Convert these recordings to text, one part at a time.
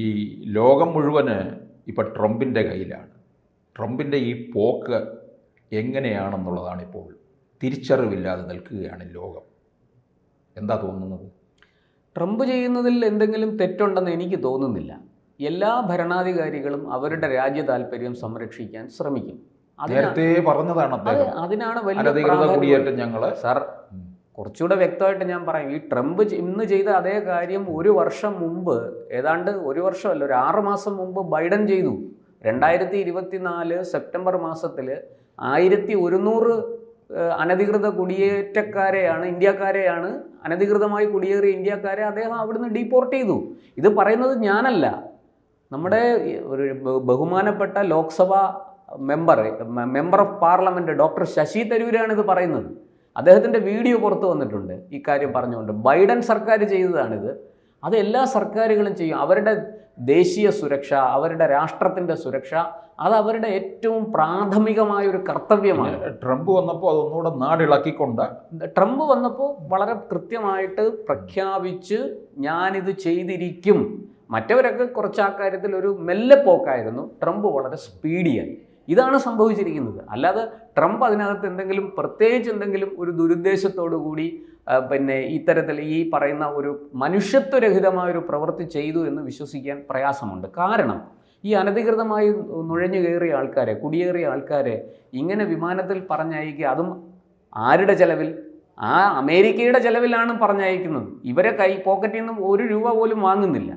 ഈ ലോകം മുഴുവൻ ഇപ്പോൾ ട്രംപിന്റെ കയ്യിലാണ്. ട്രംപിന്റെ ഈ പോക്ക് എങ്ങനെയാണെന്നുള്ളതാണിപ്പോൾ തിരിച്ചറിവില്ലാതെ നിൽക്കുകയാണ് ലോകം. എന്താ തോന്നുന്നത്? ട്രംപ് ചെയ്യുന്നതിൽ എന്തെങ്കിലും തെറ്റുണ്ടെന്ന് എനിക്ക് തോന്നുന്നില്ല. എല്ലാ ഭരണാധികാരികളും അവരുടെ രാജ്യ താല്പര്യം സംരക്ഷിക്കാൻ ശ്രമിക്കും. നേരത്തെ പറഞ്ഞതാണ് അത് അതിനാണ് വലിയ ഞങ്ങൾ സാർ കുറച്ചുകൂടെ വ്യക്തമായിട്ട് ഞാൻ പറയാം. ഈ ട്രംപ് ഇന്ന് ചെയ്ത അതേ കാര്യം ഒരു വർഷം മുമ്പ് ഏതാണ്ട് ഒരു വർഷമല്ല ഒരു ആറ് മാസം മുമ്പ് ബൈഡൻ ചെയ്തു. രണ്ടായിരത്തി ഇരുപത്തിനാല് സെപ്റ്റംബർ മാസത്തിൽ ആയിരത്തി ഒരുന്നൂറ് അനധികൃത കുടിയേറ്റക്കാരെയാണ് ഇന്ത്യക്കാരെയാണ് അനധികൃതമായി കുടിയേറിയ ഇന്ത്യക്കാരെ അദ്ദേഹം അവിടുന്ന് ഡീപ്പോർട്ട് ചെയ്തു. ഇത് പറയുന്നത് ഞാനല്ല. നമ്മുടെ ഒരു ബഹുമാനപ്പെട്ട Lok Sabha member member of parliament doctor Shashi തരൂരാണ് ഇത് പറയുന്നത്. അദ്ദേഹത്തിന്റെ വീഡിയോ പുറത്തു വന്നിട്ടുണ്ട്. ഈ കാര്യം പറഞ്ഞുകൊണ്ട് ബൈഡൻ സർക്കാർ ചെയ്തതാണിത്. അത് എല്ലാ സർക്കാരുകളും ചെയ്യും. അവരുടെ ദേശീയ സുരക്ഷ അവരുടെ രാഷ്ട്രത്തിന്റെ സുരക്ഷ അത് അവരുടെ ഏറ്റവും പ്രാഥമികമായ ഒരു കർത്തവ്യമാണ്. ട്രംപ് വന്നപ്പോൾ അതൊന്നുകൂടെ നാടിളക്കിക്കൊണ്ട് ട്രംപ് വന്നപ്പോൾ വളരെ കൃത്യമായിട്ട് പ്രഖ്യാപിച്ച് ഞാനിത് ചെയ്തിരിക്കും. മറ്റവരൊക്കെ കുറച്ച് ആ കാര്യത്തിൽ ഒരു മെല്ലെ പോക്കായിരുന്നു ട്രംപ് വളരെ സ്പീഡിയായി. ഇതാണ് സംഭവിച്ചിരിക്കുന്നത്. അല്ലാതെ ട്രംപ് അതിനകത്ത് എന്തെങ്കിലും പ്രത്യേകിച്ച് എന്തെങ്കിലും ഒരു ദുരുദ്ദേശത്തോടു കൂടി പിന്നെ ഇത്തരത്തിൽ ഈ പറയുന്ന ഒരു മനുഷ്യത്വരഹിതമായ ഒരു പ്രവൃത്തി ചെയ്തു എന്ന് വിശ്വസിക്കാൻ പ്രയാസമുണ്ട്. കാരണം ഈ അനധികൃതമായി നുഴഞ്ഞു കയറിയ ആൾക്കാരെ കുടിയേറിയ ആൾക്കാരെ ഇങ്ങനെ വിമാനത്തിൽ പറഞ്ഞയക്കുക അതും ആരുടെ ചെലവിൽ? ആ അമേരിക്കയുടെ ചെലവിലാണ് പറഞ്ഞയക്കുന്നത്. ഇവരെ കൈ പോക്കറ്റിൽ നിന്നും ഒരു രൂപ പോലും വാങ്ങുന്നില്ല.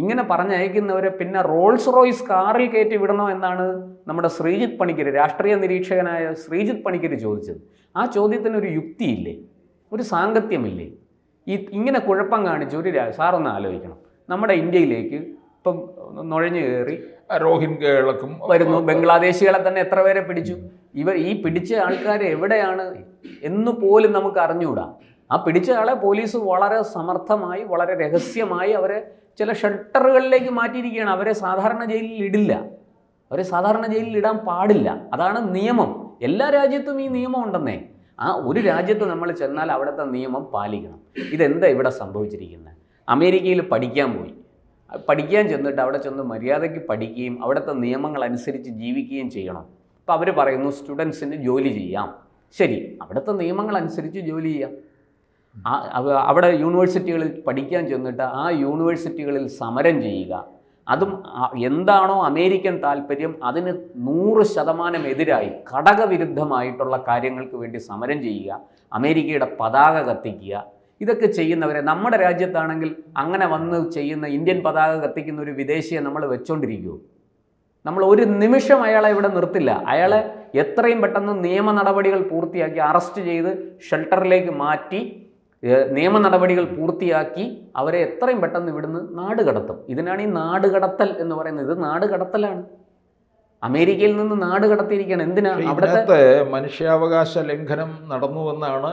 ഇങ്ങനെ പറഞ്ഞയക്കുന്നവരെ പിന്നെ റോൾസ് റോയ്സ് കാറിൽ കയറ്റി വിടണോ എന്നാണ് നമ്മുടെ ശ്രീജിത്ത് പണിക്കർ രാഷ്ട്രീയ നിരീക്ഷകനായ ശ്രീജിത്ത് പണിക്കർ ചോദിച്ചത്. ആ ചോദ്യത്തിന് ഒരു യുക്തിയില്ലേ? ഒരു സാങ്കത്യമില്ലേ? ഈ ഇങ്ങനെ കുഴപ്പം കാണിച്ച് ഒരു സാറൊന്ന് ആലോചിക്കണം. നമ്മുടെ ഇന്ത്യയിലേക്ക് ഇപ്പം നുഴഞ്ഞു കയറി റോഹിൻഗകൾക്കും വരുന്നു. ബംഗ്ലാദേശികളെ തന്നെ എത്ര പേരെ പിടിച്ചു? ഇവർ ഈ പിടിച്ച ആൾക്കാർ എവിടെയാണ് എന്ന് പോലും നമുക്ക് അറിഞ്ഞുകൂടാ ആ പിടിച്ച ആളെ പോലീസ് വളരെ സമർത്ഥമായി വളരെ രഹസ്യമായി അവരെ ചില ഷട്ടറുകളിലേക്ക് മാറ്റിയിരിക്കുകയാണ്. അവരെ സാധാരണ ജയിലിൽ ഇടില്ല. അവരെ സാധാരണ ജയിലിൽ ഇടാൻ പാടില്ല. അതാണ് നിയമം. എല്ലാ രാജ്യത്തും ഈ നിയമം ഉണ്ടെന്നേ. ആ ഒരു രാജ്യത്ത് നമ്മൾ ചെന്നാൽ അവിടുത്തെ നിയമം പാലിക്കണം. ഇതെന്താ ഇവിടെ സംഭവിച്ചിരിക്കുന്നത്? അമേരിക്കയിൽ പഠിക്കാൻ പോയി. പഠിക്കാൻ ചെന്നിട്ട് അവിടെ ചെന്ന് മര്യാദയ്ക്ക് പഠിക്കുകയും അവിടുത്തെ നിയമങ്ങൾ അനുസരിച്ച് ജീവിക്കുകയും ചെയ്യണം. അപ്പോൾ അവർ പറയുന്നു സ്റ്റുഡൻസിന് ജോലി ചെയ്യാം. ശരി അവിടുത്തെ നിയമങ്ങൾ അനുസരിച്ച് ജോലി ചെയ്യാം. അവിടെ യൂണിവേഴ്സിറ്റികളിൽ പഠിക്കാൻ ചെന്നിട്ട് ആ യൂണിവേഴ്സിറ്റികളിൽ സമരം ചെയ്യുക. അതും എന്താണോ അമേരിക്കൻ താല്പര്യം അതിന് നൂറ് ശതമാനം എതിരായി ഘടകവിരുദ്ധമായിട്ടുള്ള കാര്യങ്ങൾക്ക് വേണ്ടി സമരം ചെയ്യുക അമേരിക്കയുടെ പതാക കത്തിക്കുക. ഇതൊക്കെ ചെയ്യുന്നവരെ നമ്മുടെ രാജ്യത്താണെങ്കിൽ അങ്ങനെ വന്ന് ചെയ്യുന്ന ഇന്ത്യൻ പതാക കത്തിക്കുന്ന ഒരു വിദേശിയെ നമ്മൾ വെച്ചോണ്ടിരിക്കുമോ നമ്മൾ ഒരു നിമിഷം അയാളെ ഇവിടെ നിർത്തില്ല. അയാളെ എത്രയും പെട്ടെന്ന് നിയമ നടപടികൾ പൂർത്തിയാക്കി അറസ്റ്റ് ചെയ്ത് ഷെൽട്ടറിലേക്ക് മാറ്റി നിയമ നടപടികൾ പൂർത്തിയാക്കി അവരെ എത്രയും പെട്ടെന്ന് ഇവിടുന്ന് നാട് കടത്തും. ഇതിനാണ് ഈ നാട് കടത്തൽ എന്ന് പറയുന്നത്. ഇത് നാട് കടത്തലാണ്. അമേരിക്കയിൽ നിന്ന് നാട് കടത്തിയിരിക്കുകയാണ്. എന്തിനാ? അവിടുത്തെ മനുഷ്യാവകാശ ലംഘനം നടന്നു എന്നാണ്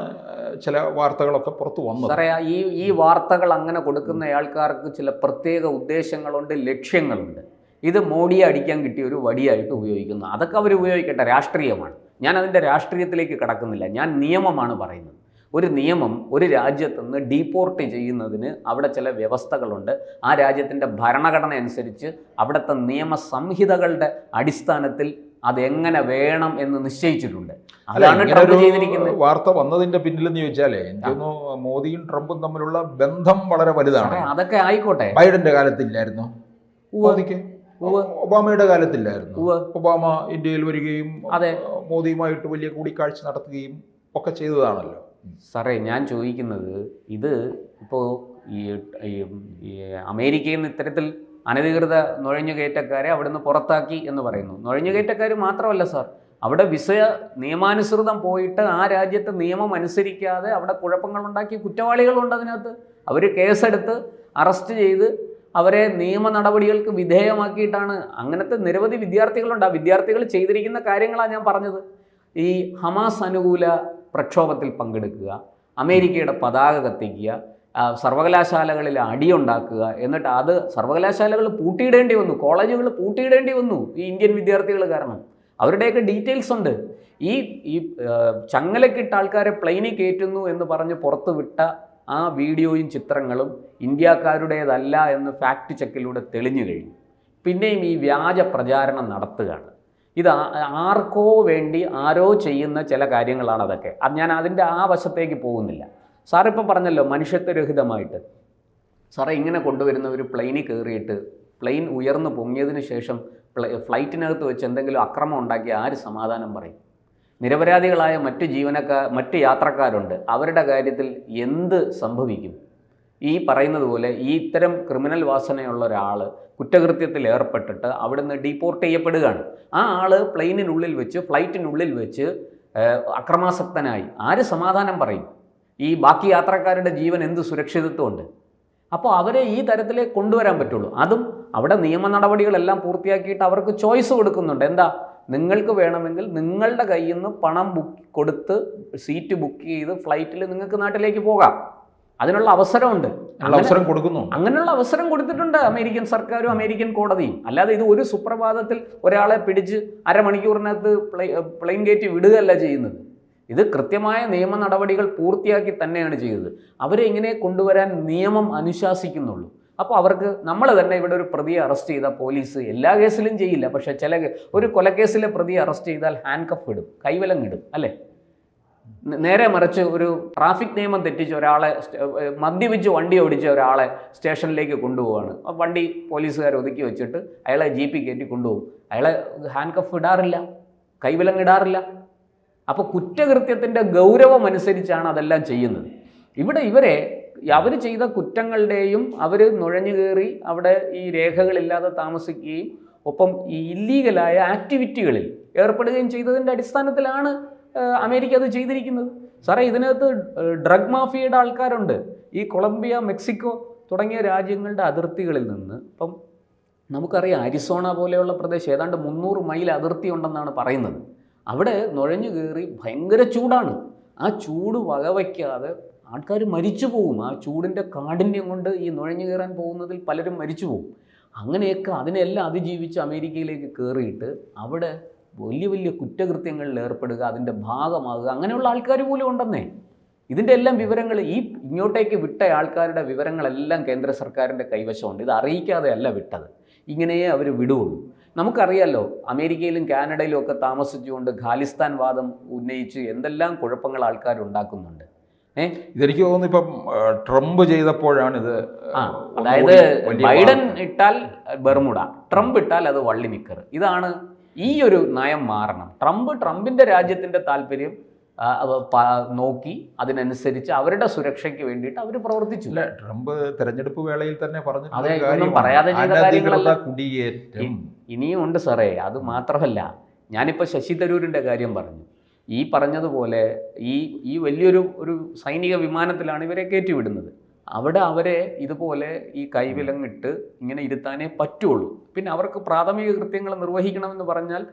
ചില വാർത്തകളൊക്കെ പുറത്തു വന്നത്. സാറേ ഈ ഈ വാർത്തകൾ അങ്ങനെ കൊടുക്കുന്ന ആൾക്കാർക്ക് ചില പ്രത്യേക ഉദ്ദേശങ്ങളുണ്ട് ലക്ഷ്യങ്ങളുണ്ട്. ഇത് മോഡിയെ അടിക്കാൻ കിട്ടിയ ഒരു വടിയായിട്ട് ഉപയോഗിക്കുന്നു. അതൊക്കെ അവർ ഉപയോഗിക്കട്ടെ രാഷ്ട്രീയമാണ്. ഞാൻ അതിന്റെ രാഷ്ട്രീയത്തിലേക്ക് കടക്കുന്നില്ല. ഞാൻ നിയമമാണ് പറയുന്നത്. ഒരു നിയമം ഒരു രാജ്യത്തു നിന്ന് ഡീപ്പോർട്ട് ചെയ്യുന്നതിന് അവിടെ ചില വ്യവസ്ഥകളുണ്ട്. ആ രാജ്യത്തിന്റെ ഭരണഘടന അനുസരിച്ച് അവിടുത്തെ നിയമ സംഹിതകളുടെ അടിസ്ഥാനത്തിൽ അതെങ്ങനെ വേണം എന്ന് നിശ്ചയിച്ചിട്ടുണ്ട്. അതാണ് ട്രംപ് ചെയ്തിരിക്കുന്നത്. വാർത്ത വന്നതിന്റെ പിന്നിലെന്ന് ചോദിച്ചാലേ എനിക്ക് മോദിയും ട്രംപും തമ്മിലുള്ള ബന്ധം വളരെ വലുതാണ്. അതൊക്കെ ആയിക്കോട്ടെ. ബൈഡന്റെ കാലത്തില്ലായിരുന്നു. മോദിക്ക്? ഒബാമയുടെ കാലത്തില്ലായിരുന്നു. ഒബാമ ഇന്ത്യയിൽ വരികയും അതെ. മോദിയുമായിട്ട് വലിയ കൂടിക്കാഴ്ച നടത്തുകയും ഒക്കെ ചെയ്തതാണല്ലോ. സാറേ ഞാൻ ചോദിക്കുന്നത് ഇത് ഇപ്പോൾ ഈ അമേരിക്കയിൽ നിന്ന് ഇത്തരത്തിൽ അനധികൃത നുഴഞ്ഞുകയറ്റക്കാരെ അവിടുന്ന് പുറത്താക്കി എന്ന് പറയുന്നു. നുഴഞ്ഞുകയറ്റക്കാർ മാത്രമല്ല സാർ അവിടെ വിസ നിയമാനുസൃതം പോയിട്ട് ആ രാജ്യത്തെ നിയമം അനുസരിക്കാതെ അവിടെ കുഴപ്പങ്ങളുണ്ടാക്കിയ കുറ്റവാളികളുണ്ട് അതിനകത്ത്. അവർ കേസെടുത്ത് അറസ്റ്റ് ചെയ്ത് അവരെ നിയമ നടപടികൾക്ക് വിധേയമാക്കിയിട്ടാണ്. അങ്ങനത്തെ നിരവധി വിദ്യാർത്ഥികളുണ്ട്. ആ വിദ്യാർത്ഥികൾ ചെയ്തിരിക്കുന്ന കാര്യങ്ങളാണ് ഞാൻ പറഞ്ഞത്. ഈ ഹമാസ് അനുകൂല പ്രക്ഷോഭത്തിൽ പങ്കെടുക്കുക അമേരിക്കയുടെ പതാക കത്തിക്കുക സർവകലാശാലകളിൽ അടിയുണ്ടാക്കുക എന്നിട്ട് അത് സർവകലാശാലകൾ പൂട്ടിയിടേണ്ടി വന്നു കോളേജുകൾ പൂട്ടിയിടേണ്ടി വന്നു ഈ ഇന്ത്യൻ വിദ്യാർത്ഥികൾ കാരണം. അവരുടെയൊക്കെ ഡീറ്റെയിൽസ് ഉണ്ട്. ഈ ഈ ചങ്ങലക്കിട്ട ആൾക്കാരെ പ്ലെയിനിൽ കയറ്റുന്നു എന്ന് പറഞ്ഞ് പുറത്ത് വിട്ട ആ വീഡിയോയും ചിത്രങ്ങളും ഇന്ത്യക്കാരുടേതല്ല എന്ന് ഫാക്ട് ചെക്കിലൂടെ തെളിഞ്ഞു കഴിഞ്ഞു. പിന്നെയും ഈ വ്യാജ പ്രചാരണം നടത്തുകയാണ്. ഇത് ആർക്കോ വേണ്ടി ആരോ ചെയ്യുന്ന ചില കാര്യങ്ങളാണ് അതൊക്കെ. അത് ഞാൻ അതിന്റെ ആ വശത്തേക്ക് പോകുന്നില്ല. സാറിപ്പം പറഞ്ഞല്ലോ മനുഷ്യത്വരഹിതമായിട്ട്. സാറേ ഇങ്ങനെ കൊണ്ടുവരുന്ന ഒരു പ്ലെയിനിൽ കയറിയിട്ട് പ്ലെയിൻ ഉയർന്നു പൊങ്ങിയതിന് ശേഷം ഫ്ലൈറ്റിനകത്ത് വെച്ച് എന്തെങ്കിലും അക്രമം ഉണ്ടാക്കി ആര് സമാധാനം പറയും? നിരപരാധികളായ മറ്റ് ജീവനക്കാർ മറ്റ് യാത്രക്കാരുണ്ട്. അവരുടെ കാര്യത്തിൽ എന്ത് സംഭവിക്കും? ഈ പറയുന്നത് പോലെ ഈ ഇത്തരം ക്രിമിനൽ വാസനയുള്ള ഒരാൾ കുറ്റകൃത്യത്തിൽ ഏർപ്പെട്ടിട്ട് അവിടുന്ന് ഡീപ്പോർട്ട് ചെയ്യപ്പെടുകയാണ്. ആ ആൾ പ്ലെയിനിനുള്ളിൽ വെച്ച് ഫ്ലൈറ്റിനുള്ളിൽ വെച്ച് അക്രമാസക്തനായി. ആര് സമാധാനം പറയും? ഈ ബാക്കി യാത്രക്കാരുടെ ജീവൻ എന്ത് സുരക്ഷിതത്വമുണ്ട്? അപ്പോൾ അവരെ ഈ തരത്തിലേ കൊണ്ടുവരാൻ പറ്റുള്ളൂ. അതും അവിടെ നിയമ നടപടികളെല്ലാം പൂർത്തിയാക്കിയിട്ട് അവർക്ക് ചോയ്സ് കൊടുക്കുന്നുണ്ട്. എന്താ? നിങ്ങൾക്ക് വേണമെങ്കിൽ നിങ്ങളുടെ കയ്യിൽ നിന്ന് പണം ബുക്ക് കൊടുത്ത് സീറ്റ് ബുക്ക് ചെയ്ത് ഫ്ലൈറ്റിൽ നിങ്ങൾക്ക് നാട്ടിലേക്ക് പോകാം. അതിനുള്ള അവസരമുണ്ട്. അവസരം കൊടുക്കുന്നു. അങ്ങനെയുള്ള അവസരം കൊടുത്തിട്ടുണ്ട് അമേരിക്കൻ സർക്കാരും അമേരിക്കൻ കോടതിയും. അല്ലാതെ ഇത് ഒരു സുപ്രഭാതത്തിൽ ഒരാളെ പിടിച്ച് അരമണിക്കൂറിനകത്ത് പ്ലെ പ്ലെയിൻ ഗേറ്റ് വിടുകയല്ല ചെയ്യുന്നത്. ഇത് കൃത്യമായ നിയമ നടപടികൾ പൂർത്തിയാക്കി തന്നെയാണ് ചെയ്തത്. അവരെ ഇങ്ങനെ കൊണ്ടുവരാൻ നിയമം അനുശാസിക്കുന്നുള്ളൂ. അപ്പോൾ അവർക്ക് നമ്മൾ തന്നെ ഇവിടെ ഒരു പ്രതിയെ അറസ്റ്റ് ചെയ്താൽ പോലീസ് എല്ലാ കേസിലും ചെയ്യില്ല. പക്ഷേ ചില ഒരു കൊലക്കേസിലെ പ്രതിയെ അറസ്റ്റ് ചെയ്താൽ ഹാൻഡ് കഫ് ഇടും കൈവലം ഇടും അല്ലേ? നേരെ മറിച്ച് ഒരു ട്രാഫിക് നിയമം തെറ്റിച്ച് ഒരാളെ മദ്യപിച്ച് വണ്ടി ഓടിച്ച ഒരാളെ സ്റ്റേഷനിലേക്ക് കൊണ്ടുപോവാണ്. ആ വണ്ടി പോലീസുകാർ ഒതുക്കി വെച്ചിട്ട് അയാളെ ജി പി കയറ്റി കൊണ്ടുപോകും. അയാളെ ഹാൻഡ് കഫ് ഇടാറില്ല കൈവിലങ്ങ് ഇടാറില്ല. അപ്പോൾ കുറ്റകൃത്യത്തിന്റെ ഗൗരവം അനുസരിച്ചാണ് അതെല്ലാം ചെയ്യുന്നത്. ഇവിടെ ഇവരെ അവർ ചെയ്ത കുറ്റങ്ങളുടെയും അവർ നുഴഞ്ഞു കയറി അവിടെ ഈ രേഖകളില്ലാതെ താമസിക്കുകയും ഒപ്പം ഈ ഇല്ലീഗലായ ആക്ടിവിറ്റികളിൽ ഏർപ്പെടുകയും ചെയ്തതിന്റെ അടിസ്ഥാനത്തിലാണ് അമേരിക്ക അത് ചെയ്തിരിക്കുന്നത്? സാറേ ഇതിനകത്ത് ഡ്രഗ് മാഫിയയുടെ ആൾക്കാരുണ്ട്. ഈ കൊളംബിയ മെക്സിക്കോ തുടങ്ങിയ രാജ്യങ്ങളുടെ അതിർത്തികളിൽ നിന്ന് ഇപ്പം നമുക്കറിയാം അരിസോണ പോലെയുള്ള പ്രദേശം ഏതാണ്ട് മുന്നൂറ് മൈൽ അതിർത്തി ഉണ്ടെന്നാണ് പറയുന്നത്. അവിടെ നുഴഞ്ഞു കയറി ഭയങ്കര ചൂടാണ്. ആ ചൂട് വകവയ്ക്കാതെ ആൾക്കാർ മരിച്ചു പോകും. ആ ചൂടിന്റെ കാഠിന്യം കൊണ്ട് ഈ നുഴഞ്ഞു കയറാൻ പോകുന്നതിൽ പലരും മരിച്ചു പോകും. അങ്ങനെയൊക്കെ അതിനെല്ലാം അതിജീവിച്ച് അമേരിക്കയിലേക്ക് കയറിയിട്ട് അവിടെ വലിയ വലിയ കുറ്റകൃത്യങ്ങളിൽ ഏർപ്പെടുക അതിന്റെ ഭാഗമാകുക അങ്ങനെയുള്ള ആൾക്കാർ പോലും ഉണ്ടെന്നേ. ഇതിന്റെ എല്ലാം വിവരങ്ങൾ ഈ ഇങ്ങോട്ടേക്ക് വിട്ട ആൾക്കാരുടെ വിവരങ്ങളെല്ലാം കേന്ദ്ര സർക്കാരിന്റെ കൈവശമുണ്ട്. ഇത് അറിയിക്കാതെയല്ല വിട്ടത്. ഇങ്ങനെയേ അവർ വിടുകയുള്ളൂ നമുക്കറിയാലോ അമേരിക്കയിലും കാനഡയിലും ഒക്കെ താമസിച്ചുകൊണ്ട് ഖാലിസ്ഥാൻ വാദം ഉന്നയിച്ച് എന്തെല്ലാം കുഴപ്പങ്ങൾ ആൾക്കാർ ഉണ്ടാക്കുന്നുണ്ട്. ഏ? ഇതെനിക്ക് തോന്നുന്നു ഇപ്പം ട്രംപ് ചെയ്തപ്പോഴാണ് ഇത് അതായത് ബൈഡൻ ഇട്ടാൽ ബെർമുഡ ട്രംപ് ഇട്ടാൽ അത് വള്ളി നിക്കർ. ഇതാണ് ഈ ഒരു നയം മാറണം. ട്രംപ് ട്രംപിന്റെ രാജ്യത്തിന്റെ താല്പര്യം നോക്കി അതിനനുസരിച്ച് അവരുടെ സുരക്ഷയ്ക്ക് വേണ്ടിയിട്ട് അവർ പ്രവർത്തിച്ചു. അല്ല ട്രംപ് തെരഞ്ഞെടുപ്പ് വേളയിൽ തന്നെ പറഞ്ഞു പറയാതെ. കുടിയേറ്റം. ഇനിയും ഉണ്ട് സാറേ അത് മാത്രമല്ല ഞാനിപ്പോൾ ശശി തരൂരിന്റെ കാര്യം പറഞ്ഞു. ഈ പറഞ്ഞതുപോലെ ഈ ഈ വലിയൊരു ഒരു സൈനിക വിമാനത്തിലാണ് ഇവരെ കയറ്റിവിടുന്നത്. അവിടെ അവരെ ഇതുപോലെ ഈ കൈവിലങ്ങിട്ട് ഇങ്ങനെ ഇരുത്താനേ പറ്റുള്ളൂ. പിന്നെ അവർക്ക് പ്രാഥമിക കൃത്യങ്ങൾ നിർവഹിക്കണമെന്ന് പറഞ്ഞാൽ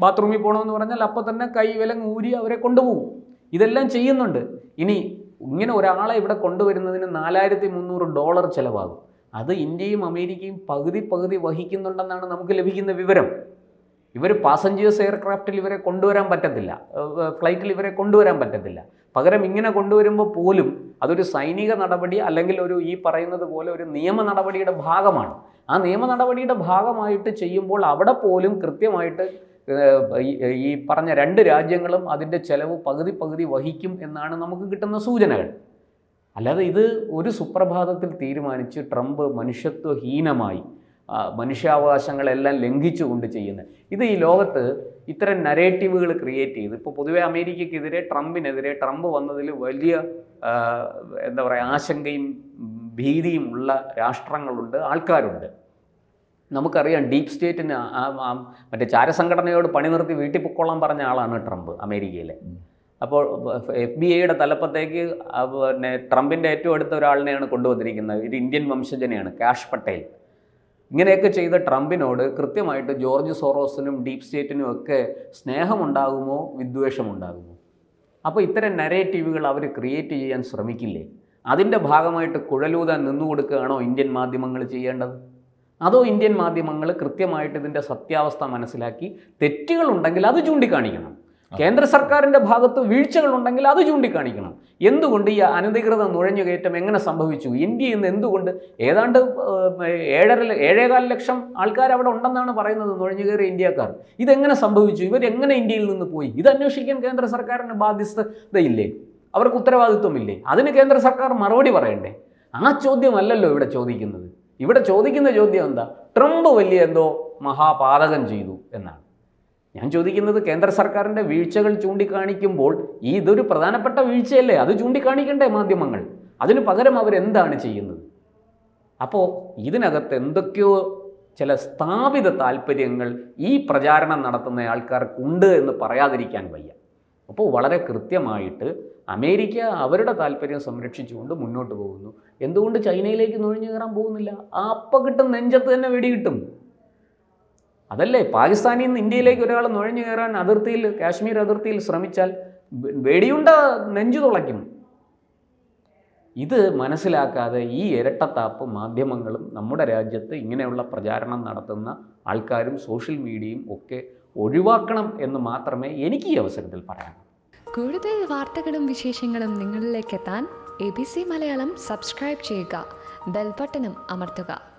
ബാത്റൂമിൽ പോകണമെന്ന് പറഞ്ഞാൽ അപ്പോൾ തന്നെ കൈവിലങ് ഊരി അവരെ കൊണ്ടുപോകും. ഇതെല്ലാം ചെയ്യുന്നുണ്ട്. ഇനി ഇങ്ങനെ ഒരാളെ ഇവിടെ കൊണ്ടുവരുന്നതിന് നാലായിരത്തി മുന്നൂറ് ഡോളർ ചിലവാകും. അത് ഇന്ത്യയും അമേരിക്കയും പകുതി പകുതി വഹിക്കുന്നുണ്ടെന്നാണ് നമുക്ക് ലഭിക്കുന്ന വിവരം. ഇവർ പാസഞ്ചേഴ്സ് എയർക്രാഫ്റ്റിൽ ഇവരെ കൊണ്ടുവരാൻ പറ്റത്തില്ല. ഫ്ലൈറ്റിൽ ഇവരെ കൊണ്ടുവരാൻ പറ്റത്തില്ല. പകരം ഇങ്ങനെ കൊണ്ടുവരുമ്പോൾ പോലും അതൊരു സൈനിക നടപടി അല്ലെങ്കിൽ ഒരു ഈ പറയുന്നത് പോലെ ഒരു നിയമ നടപടിയുടെ ഭാഗമാണ്. ആ നിയമ നടപടിയുടെ ഭാഗമായിട്ട് ചെയ്യുമ്പോൾ അവിടെ പോലും കൃത്യമായിട്ട് ഈ- പറഞ്ഞ രണ്ട് രാജ്യങ്ങളും അതിന്റെ ചെലവ് പകുതി പകുതി വഹിക്കും എന്നാണ് നമുക്ക് കിട്ടുന്ന സൂചനകൾ. അല്ലാതെ ഇത് ഒരു സുപ്രഭാതത്തിൽ തീരുമാനിച്ച് ട്രംപ് മനുഷ്യത്വഹീനമായി മനുഷ്യാവകാശങ്ങളെല്ലാം ലംഘിച്ചുകൊണ്ട് ചെയ്യുന്നത്. ഇത് ഈ ലോകത്ത് ഇത്തരം നരേറ്റീവുകൾ ക്രിയേറ്റ് ചെയ്ത് ഇപ്പോൾ പൊതുവേ അമേരിക്കയ്ക്കെതിരെ ട്രംപിനെതിരെ ട്രംപ് വന്നതിൽ വലിയ എന്താ പറയുക ആശങ്കയും ഭീതിയും ഉള്ള രാഷ്ട്രങ്ങളുണ്ട് ആൾക്കാരുണ്ട്. നമുക്കറിയാം ഡീപ് സ്റ്റേറ്റിന് മറ്റേ ചാരസംഘടനയോട് പണി നിർത്തി വീട്ടിൽ പൊക്കോളാൻ പറഞ്ഞ ആളാണ് ട്രംപ് അമേരിക്കയിലെ. അപ്പോൾ എഫ് ബി ഐയുടെ തലപ്പത്തേക്ക് പിന്നെ ട്രംപിന്റെ ഏറ്റവും അടുത്ത ഒരാളിനെയാണ് കൊണ്ടുവന്നിരിക്കുന്നത് ഒരു ഇന്ത്യൻ വംശജനെയാണ് കാഷ് പട്ടേൽ. ഇങ്ങനെയൊക്കെ ചെയ്ത ട്രംപിനോട് കൃത്യമായിട്ട് ജോർജ് സോറോസിനും ഡീപ് സ്റ്റേറ്റിനും ഒക്കെ സ്നേഹമുണ്ടാകുമോ വിദ്വേഷമുണ്ടാകുമോ? അപ്പോൾ ഇത്തരം നരേറ്റീവുകൾ അവർ ക്രിയേറ്റ് ചെയ്യാൻ ശ്രമിക്കില്ലേ? അതിന്റെ ഭാഗമായിട്ട് കുഴലൂതാൻ നിന്നു കൊടുക്കുകയാണോ ഇന്ത്യൻ മാധ്യമങ്ങൾ ചെയ്യേണ്ടത്? അതോ ഇന്ത്യൻ മാധ്യമങ്ങൾ കൃത്യമായിട്ട് ഇതിന്റെ സത്യാവസ്ഥ മനസ്സിലാക്കി തെറ്റുകളുണ്ടെങ്കിൽ അത് ചൂണ്ടിക്കാണിക്കണം? കേന്ദ്ര സർക്കാരിന്റെ ഭാഗത്ത് വീഴ്ചകൾ ഉണ്ടെങ്കിൽ അത് ചൂണ്ടിക്കാണിക്കണം. എന്തുകൊണ്ട് ഈ അനധികൃത നുഴഞ്ഞുകയറ്റം എങ്ങനെ സംഭവിച്ചു? ഇന്ത്യയിൽ നിന്ന് എന്തുകൊണ്ട് ഏതാണ്ട് ഏഴര ഏഴേകാൽ ലക്ഷം ആൾക്കാർ അവിടെ ഉണ്ടെന്നാണ് പറയുന്നത് നുഴഞ്ഞുകയറിയ ഇന്ത്യക്കാർ. ഇതെങ്ങനെ സംഭവിച്ചു? ഇവരെങ്ങനെ ഇന്ത്യയിൽ നിന്ന് പോയി? ഇത് അന്വേഷിക്കാൻ കേന്ദ്ര സർക്കാരിന് ബാധ്യസ്ഥതയില്ലേ? അവർക്ക് ഉത്തരവാദിത്വമില്ലേ? അതിന് കേന്ദ്ര സർക്കാർ മറുപടി പറയണ്ടേ? ആ ചോദ്യമല്ലല്ലോ ഇവിടെ ചോദിക്കുന്നത്. ഇവിടെ ചോദിക്കുന്ന ചോദ്യം എന്താ? ട്രംപ് വലിയ എന്തോ മഹാപാതകം ചെയ്തു എന്നാണ്. ഞാൻ ചോദിക്കുന്നത് കേന്ദ്ര സർക്കാരിന്റെ വീഴ്ചകൾ ചൂണ്ടിക്കാണിക്കുമ്പോൾ ഈ ഇതൊരു പ്രധാനപ്പെട്ട വീഴ്ചയല്ലേ? അത് ചൂണ്ടിക്കാണിക്കണ്ടേ മാധ്യമങ്ങൾ? അതിന് പകരം അവരെന്താണ് ചെയ്യുന്നത്? അപ്പോൾ ഇതിനകത്ത് എന്തൊക്കെയോ ചില സ്ഥാപിത താല്പര്യങ്ങൾ ഈ പ്രചാരണം നടത്തുന്ന ആൾക്കാർക്കുണ്ട് എന്ന് പറയാതിരിക്കാൻ വയ്യ. അപ്പോൾ വളരെ കൃത്യമായിട്ട് അമേരിക്ക അവരുടെ താല്പര്യം സംരക്ഷിച്ചുകൊണ്ട് മുന്നോട്ട് പോകുന്നു. എന്തുകൊണ്ട് ചൈനയിലേക്ക് നുഴഞ്ഞു കയറാൻ പോകുന്നില്ല? ആ അപ്പം കിട്ടും നെഞ്ചത്ത് തന്നെ വെടി കിട്ടും അതല്ലേ പാകിസ്ഥാനിൽ നിന്ന് ഇന്ത്യയിലേക്ക് ഒരാൾ നുഴഞ്ഞു കയറാൻ അതിർത്തിയിൽ കാശ്മീർ അതിർത്തിയിൽ ശ്രമിച്ചാൽ വെടിയുണ്ട നെഞ്ചു തുളയ്ക്കും. ഇത് മനസ്സിലാക്കാതെ ഈ ഇരട്ടത്താപ്പ് മാധ്യമങ്ങളും നമ്മുടെ രാജ്യത്ത് ഇങ്ങനെയുള്ള പ്രചാരണം നടത്തുന്ന ആൾക്കാരും സോഷ്യൽ മീഡിയയും ഒക്കെ ഒഴിവാക്കണം എന്ന് മാത്രമേ എനിക്ക് ഈ അവസരത്തിൽ പറയാൻ കൂടുതൽ വാർത്തകളും വിശേഷങ്ങളും നിങ്ങളിലേക്ക് എത്താൻ A B C Malayalam subscribe ചെയ്യുക. ബെൽബട്ടനും അമർത്തുക.